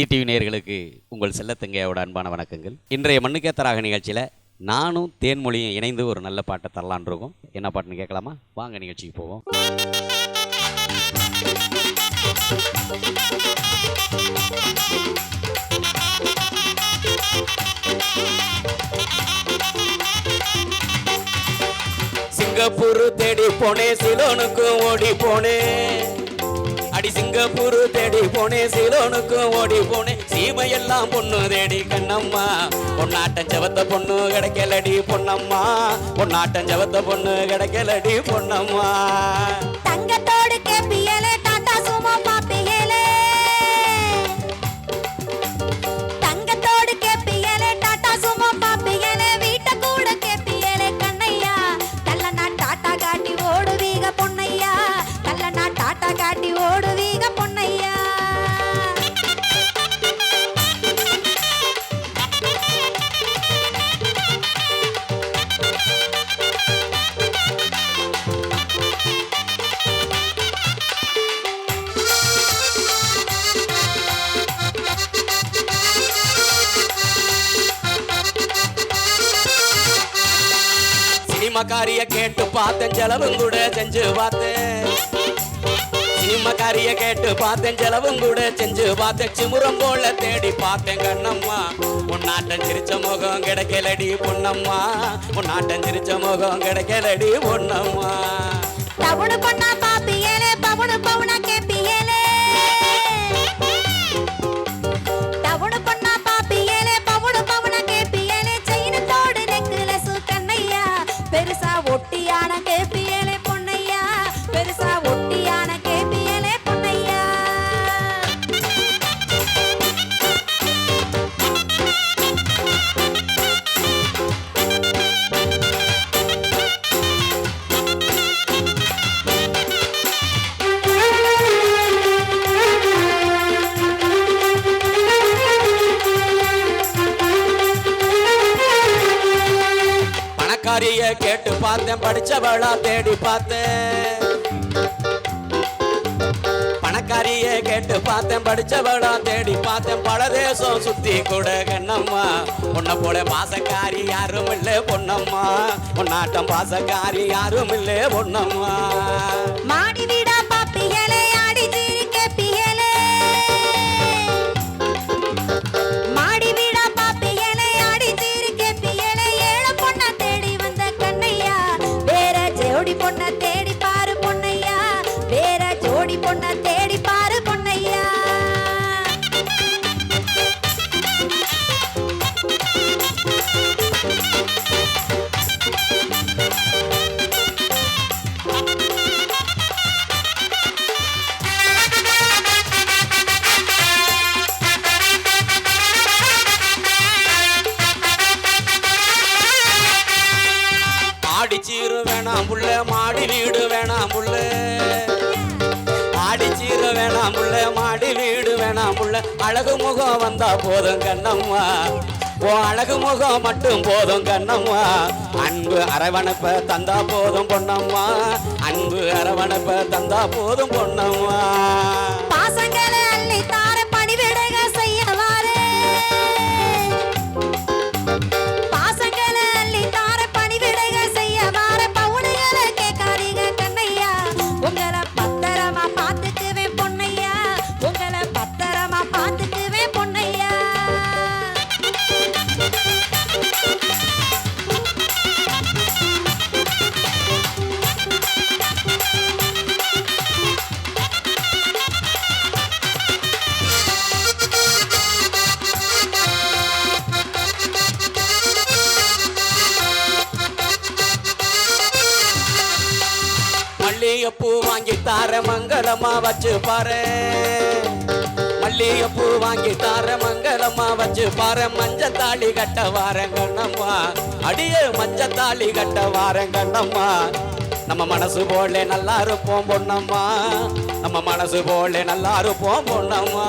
CTV நேயர்களுக்கு உங்கள் செல்லத்தங்கையோட அன்பான வணக்கங்கள். இன்றைய மண்ணுக்கேத்தராக நிகழ்ச்சியில் நானும் தேன்மொழியும் இணைந்து ஒரு நல்ல பாட்டை தரலான் இருக்கோம் என்ன பாட்டுன்னு கேட்கலாமா? வாங்க நிகழ்ச்சிக்கு போவோம். சிங்கப்பூர் தேடி போனே சிலோனுக்கும் ஓடி போனே அடி சிங்கப்பூர் தேடி போனே சிலோனுக்கும் ஓடி போனேன் சீமையெல்லாம் பொண்ணு தேடி கண்ணம்மா. பொன்னாட்டம் செவத்த பொண்ணு கிடைக்கலடி பொன்னம்மா. பொன்னாட்டம் செவத்த பொண்ணு கிடைக்கலடி பொண்ணம்மா தங்கத்தோடு கேப்பியலே சினிமாக்காரிய கேட்டு பார்த்தேன் செலவும் கூட செஞ்சு பார்த்தேன். சினிமாக்காரிய கேட்டு பார்த்தேன் செலவும் கூட செஞ்சு பார்த்தேன். சிமுரம் போல தேடி பார்த்தேன் கண்ணம்மா. உன்னாட்டம் சிரிச்ச முகம் கிடைக்கலடி பொண்ணம்மா உன்னாட்டம் சிரிச்ச முகம் கிடைக்கலடி பொண்ணம்மா பவுனு பொண்ணா பாப்பியலே பவுனு பவுனு பார்த்தேன் படிச்சவளா தேடி பார்த்தேன். பணக்காரிய கேட்டு பார்த்தேன் படிச்சவளா தேடி பார்த்தேன். பல தேசம் சுத்தி கூட கண்ணம்மா. உன்னை போல பாசக்காரி யாரும் இல்ல பொண்ணம்மா உன்னாட்டம் பாசக்காரி யாரும் இல்ல பொண்ணம்மா மாடி வீடு Acuérdate புள்ள அழகு முகம் வந்தா போதும் கண்ணம்மா. ஓ அழகு முகம் மட்டும் போதும் கண்ணம்மா. அன்பு அரவணைப்ப தந்தா போதும் பொண்ணம்மா அன்பு அரவணைப்ப தந்தா போதும் பொண்ணம்மா மல்லிகைப்பூ வாங்கி தார மங்களமா வச்சு பாரு. மல்லிகைப்பூ வாங்கி தார மங்களமா வச்சு பாரு. மஞ்ச தாலி கட்ட வாரங்கண்ணம்மா அடியே மஞ்ச தாலி கட்ட வாரங்கண்ணம்மா நம்ம மனசு போல நல்லா இருப்போம் பொண்ணம்மா நம்ம மனசு போல நல்லா இருப்போம் பொண்ணம்மா